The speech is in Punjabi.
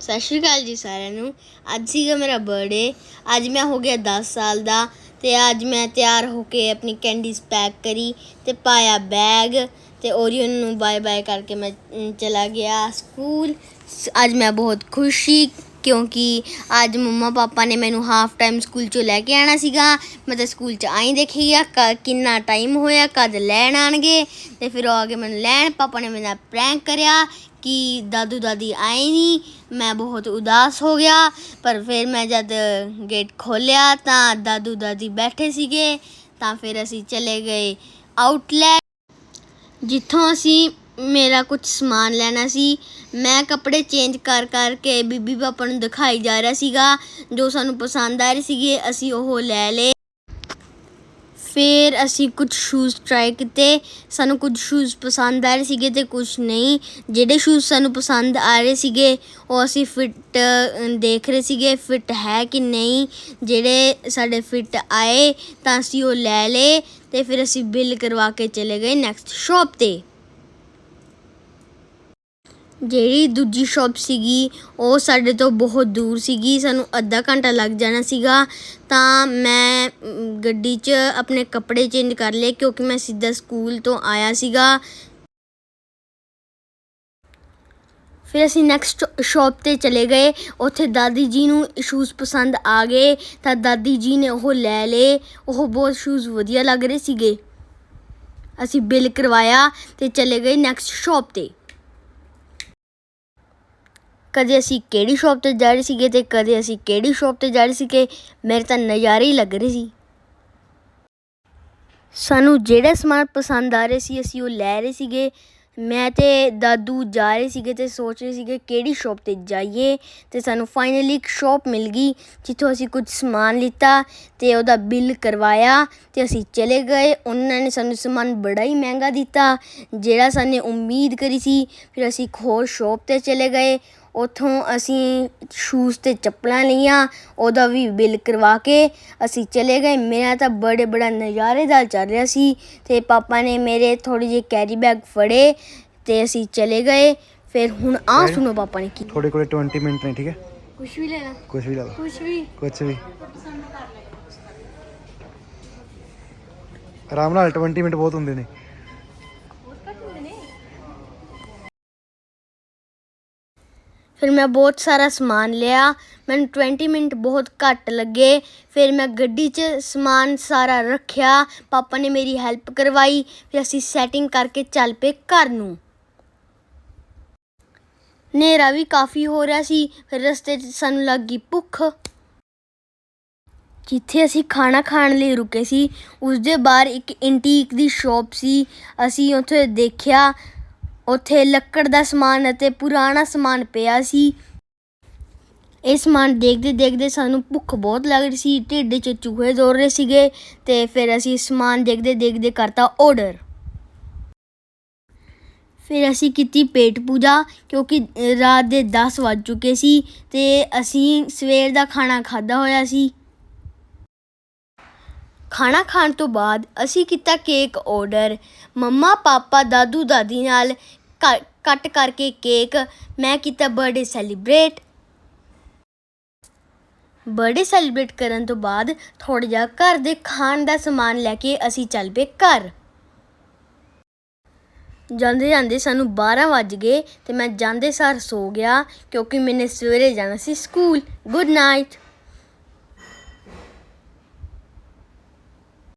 ਸਤਿ ਸ਼੍ਰੀ ਅਕਾਲ ਜੀ ਸਾਰਿਆਂ ਨੂੰ। ਅੱਜ ਸੀਗਾ ਮੇਰਾ ਬਰਥਡੇ ਅੱਜ ਮੈਂ ਹੋ ਗਿਆ 10 ਸਾਲ ਦਾ ਤੇ ਅੱਜ ਮੈਂ ਤਿਆਰ ਹੋ ਕੇ ਆਪਣੀ ਕੈਂਡੀਜ਼ ਪੈਕ ਕਰੀ ਤੇ ਪਾਇਆ ਬੈਗ ਤੇ ਓਰੀਅਨ ਨੂੰ ਬਾਏ ਬਾਏ ਕਰਕੇ ਮੈਂ ਚਲਾ ਗਿਆ ਸਕੂਲ ਅੱਜ ਮੈਂ ਬਹੁਤ ਖੁਸ਼ ਸੀ ਕਿਉਂਕਿ ਅੱਜ ਮੰਮਾ ਪਾਪਾ ਨੇ ਮੈਨੂੰ ਹਾਫ ਟਾਈਮ ਸਕੂਲ ਚੋਂ ਲੈ ਕੇ ਆਣਾ ਸੀਗਾ। ਮੈਂ ਤਾਂ ਸਕੂਲ ਚ ਆਈ ਦੇਖੀ ਆ, ਕ- ਕਿੰਨਾ ਟਾਈਮ ਹੋਇਆ, ਕਦ ਲੈਣ ਆਣਗੇ ਤੇ ਫਿਰ ਉਹ ਆ ਕੇ ਮੈਨੂੰ ਲੈਣ, ਪਾਪਾ ਨੇ ਮੇਰਾ ਪ੍ਰੈਂਕ ਕਰਿਆ ਕਿ ਦਾਦੂ ਦਾਦੀ ਆਏ ਨਹੀਂ, ਮੈਂ ਬਹੁਤ ਉਦਾਸ ਹੋ ਗਿਆ, ਪਰ ਫਿਰ ਮੈਂ ਜਦ ਗੇਟ ਖੋਲਿਆ ਤਾਂ ਦਾਦੂ ਦਾਦੀ ਬੈਠੇ ਸੀਗੇ, ਤਾਂ ਫਿਰ ਅਸੀਂ ਚਲੇ ਗਏ ਆਊਟਲੈਟ ਜਿੱਥੋਂ ਅਸੀਂ ਮੇਰਾ ਕੁਝ ਸਮਾਨ ਲੈਣਾ ਸੀ। ਮੈਂ ਕੱਪੜੇ ਚੇਂਜ ਕਰ ਕਰਕੇ ਬੀਬੀ ਪਾਪਾ ਨੂੰ ਦਿਖਾਈ ਜਾ ਰਿਹਾ ਸੀਗਾ, ਜੋ ਸਾਨੂੰ ਪਸੰਦ ਆ ਰਹੇ ਸੀਗੇ, ਅਸੀਂ ਉਹ ਲੈ ਲਏ। ਫਿਰ ਅਸੀਂ ਕੁਝ ਸ਼ੂਜ਼ ਟਰਾਈ ਕੀਤੇ। ਸਾਨੂੰ ਕੁਝ ਸ਼ੂਜ਼ ਪਸੰਦ ਆ ਰਹੇ ਸੀਗੇ ਤੇ ਕੁਝ ਨਹੀਂ। ਜਿਹੜੇ ਸ਼ੂਜ਼ ਸਾਨੂੰ ਪਸੰਦ ਆ ਰਹੇ ਸੀਗੇ, ਉਹ ਅਸੀਂ ਫਿੱਟ ਦੇਖ ਰਹੇ ਸੀਗੇ ਫਿੱਟ ਹੈ ਕਿ ਨਹੀਂ। ਜਿਹੜੇ ਸਾਡੇ ਫਿੱਟ ਆਏ, ਤਾਂ ਅਸੀਂ ਉਹ ਲੈ ਲਏ ਤੇ ਫਿਰ ਅਸੀਂ ਬਿੱਲ ਕਰਵਾ ਕੇ ਚਲੇ ਗਏ ਨੈਕਸਟ ਸ਼ਾਪ ਤੇ। ਜਿਹੜੀ ਦੂਜੀ ਸ਼ਾਪ ਸੀਗੀ, ਉਹ ਸਾਡੇ ਤੋਂ ਬਹੁਤ ਦੂਰ ਸੀਗੀ, ਸਾਨੂੰ ਅੱਧਾ ਘੰਟਾ ਲੱਗ ਜਾਣਾ ਸੀਗਾ। ਤਾਂ ਮੈਂ ਗੱਡੀ 'ਚ ਆਪਣੇ ਕੱਪੜੇ ਚੇਂਜ ਕਰ ਲਏ, ਕਿਉਂਕਿ ਮੈਂ ਸਿੱਧਾ ਸਕੂਲ ਤੋਂ ਆਇਆ ਸੀਗਾ। ਫਿਰ ਅਸੀਂ ਨੈਕਸਟ ਸ਼ਾਪ ਤੇ ਚਲੇ ਗਏ। ਉੱਥੇ ਦਾਦੀ ਜੀ ਨੂੰ ਸ਼ੂਜ਼ ਪਸੰਦ ਆ ਗਏ। ਤਾਂ ਦਾਦੀ ਜੀ ਨੇ ਉਹ ਲੈ ਲਏ। ਉਹ ਬਹੁਤ ਸ਼ੂਜ਼ ਵਧੀਆ ਲੱਗ ਰਹੇ ਸੀਗੇ। ਅਸੀਂ ਬਿੱਲ ਕਰਵਾਇਆ ਤੇ ਚਲੇ ਗਏ ਨੈਕਸਟ ਸ਼ਾਪ ਤੇ। ਕਦੇ ਅਸੀਂ ਕਿਹੜੀ ਸ਼ਾਪ ਤੇ ਜਾ ਰਹੇ ਸੀਗੇ ਤੇ ਕਦੇ ਅਸੀਂ ਕਿਹੜੀ ਸ਼ਾਪ ਤੇ ਜਾ ਰਹੇ ਸੀਗੇ, ਮੇਰੇ ਤਾਂ ਨਜ਼ਾਰੇ ਹੀ ਲੱਗ ਰਹੇ ਸੀ। ਸਾਨੂੰ ਜਿਹੜਾ ਸਮਾਨ ਪਸੰਦ ਆ ਰਿਹਾ ਸੀ, ਅਸੀਂ ਉਹ ਲੈ ਰਹੇ ਸੀਗੇ। ਮੈਂ ਤੇ ਦਾਦੂ ਜਾ ਰਹੇ ਸੀਗੇ ਤੇ ਸੋਚ ਰਹੇ ਸੀਗੇ ਕਿਹੜੀ ਸ਼ਾਪ ਤੇ ਜਾਈਏ ਤੇ ਸਾਨੂੰ ਫਾਈਨਲੀ ਇੱਕ ਸ਼ਾਪ ਮਿਲ ਗਈ, ਜਿੱਥੋਂ ਅਸੀਂ ਕੁਝ ਸਮਾਨ ਲਿੱਤਾ ਤੇ ਉਹਦਾ ਬਿੱਲ ਕਰਵਾਇਆ ਤੇ ਅਸੀਂ ਚਲੇ ਗਏ। ਉਹਨਾਂ ਨੇ ਸਾਨੂੰ ਸਮਾਨ ਬੜਾ ਹੀ ਮਹਿੰਗਾ ਦਿੱਤਾ, ਜਿਹੜਾ ਸਾਨੂੰ ਉਮੀਦ ਕਰੀ ਸੀ। ਫਿਰ ਅਸੀਂ ਇੱਕ ਹੋਰ ਸ਼ਾਪ ਤੇ ਚਲੇ ਗਏ। ਉਥੋਂ ਅਸੀਂ ਸ਼ੂਜ਼ ਤੇ ਚੱਪਲਾਂ ਲਈਆਂ ਉਹਦਾ ਵੀ ਬਿੱਲ ਕਰਵਾ ਕੇ ਅਸੀਂ ਚਲੇ ਗਏ। ਮੇਰਾ ਤਾਂ ਬੜੇ ਬੜਾ ਨਜ਼ਾਰੇਦਾਰ ਚੱਲ ਰਿਹਾ ਸੀ ਤੇ ਪਾਪਾ ਨੇ ਮੇਰੇ ਥੋੜੇ ਜਿਹੇ ਕੈਰੀ ਬੈਗ ਫੜੇ ਤੇ ਅਸੀਂ ਚਲੇ ਗਏ। ਫਿਰ ਹੁਣ ਆ ਸੁਣੋ ਪਾਪਾ ਨੇ ਕੀ ਤੁਹਾਡੇ ਕੋਲੇ 20 ਮਿੰਟ ਨੇ ਠੀਕ ਹੈ? ਕੁਝ ਵੀ ਲੈਣਾ। ਕੁਝ ਵੀ ਲਾ ਲਓ। ਕੁਝ ਵੀ। ਕੁਝ ਵੀ। ਆਰਾਮ ਨਾਲ 20 ਮਿੰਟ ਬਹੁਤ ਹੁੰਦੇ ਨੇ। ਫਿਰ ਮੈਂ ਬਹੁਤ ਸਾਰਾ ਸਮਾਨ ਲਿਆ। ਮੈਨੂੰ 20 ਮਿੰਟ ਬਹੁਤ ਘੱਟ ਲੱਗੇ। ਫਿਰ ਮੈਂ ਗੱਡੀ 'ਚ ਸਮਾਨ ਸਾਰਾ ਰੱਖਿਆ। ਪਾਪਾ ਨੇ ਮੇਰੀ ਹੈਲਪ ਕਰਵਾਈ। ਫਿਰ ਅਸੀਂ ਸੈਟਿੰਗ ਕਰਕੇ ਚੱਲ ਪਏ ਘਰ ਨੂੰ। ਹਨੇਰਾ ਵੀ ਕਾਫੀ ਹੋ ਰਿਹਾ ਸੀ। ਫਿਰ ਰਸਤੇ 'ਚ ਸਾਨੂੰ ਲੱਗੀ ਭੁੱਖ। ਜਿੱਥੇ ਅਸੀਂ ਖਾਣਾ ਖਾਣ ਲਈ ਰੁਕੇ ਸੀ ਉਸ ਦੇ ਬਾਹਰ ਇੱਕ ਇੰਟੀਕ ਦੀ ਸ਼ਾਪ ਸੀ। ਅਸੀਂ ਉੱਥੇ ਦੇਖਿਆ। ਉੱਥੇ ਲੱਕੜ ਦਾ ਸਮਾਨ ਅਤੇ ਪੁਰਾਣਾ ਸਮਾਨ ਪਿਆ ਸੀ। ਇਹ ਸਮਾਨ ਦੇਖਦੇ ਦੇਖਦੇ ਸਾਨੂੰ ਭੁੱਖ ਬਹੁਤ ਲੱਗ ਰਹੀ ਸੀ। ਢਿੱਡ 'ਚ ਚੂਹੇ ਦੌੜ ਰਹੇ ਸੀਗੇ ਤੇ ਫਿਰ ਅਸੀਂ ਸਮਾਨ ਦੇਖਦੇ ਦੇਖਦੇ ਕਰਤਾ ਆਰਡਰ ਫਿਰ ਅਸੀਂ ਕੀਤੀ ਪੇਟ ਪੂਜਾ ਕਿਉਂਕਿ ਰਾਤ ਦੇ 10 ਵੱਜ ਚੁੱਕੇ ਸੀ ਤੇ ਅਸੀਂ ਸਵੇਰ ਦਾ ਖਾਣਾ ਖਾਦਾ ਹੋਇਆ ਸੀ। ਖਾਣਾ ਖਾਣ ਤੋਂ ਬਾਅਦ ਅਸੀਂ ਕੀਤਾ ਕੇਕ ਔਡਰ ਮੰਮਾ, ਪਾਪਾ, ਦਾਦੂ, ਦਾਦੀ ਨਾਲ ਕ- ਕੱਟ ਕਰਕੇ ਕੇਕ, ਮੈਂ ਕੀਤਾ ਬਰਥਡੇ ਸੈਲੀਬ੍ਰੇਟ ਬਰਥਡੇ ਸੈਲੀਬ੍ਰੇਟ ਕਰਨ ਤੋਂ ਬਾਅਦ ਥੋੜਾ ਜਿਹਾ ਘਰ ਦੇ ਖਾਣ ਦਾ ਸਮਾਨ ਲੈ ਕੇ ਅਸੀਂ ਚੱਲ ਪਏ ਘਰ। ਜਾਂਦੇ ਜਾਂਦੇ ਸਾਨੂੰ 12 ਵੱਜ ਗਏ ਤੇ ਮੈਂ ਜਾਂਦੇ ਸਾਰ ਸੋ ਗਿਆ ਕਿਉਂਕਿ ਮੈਨੇ ਸਵੇਰੇ ਜਾਣਾ ਸੀ ਸਕੂਲ ਗੁੱਡ ਨਾਈਟ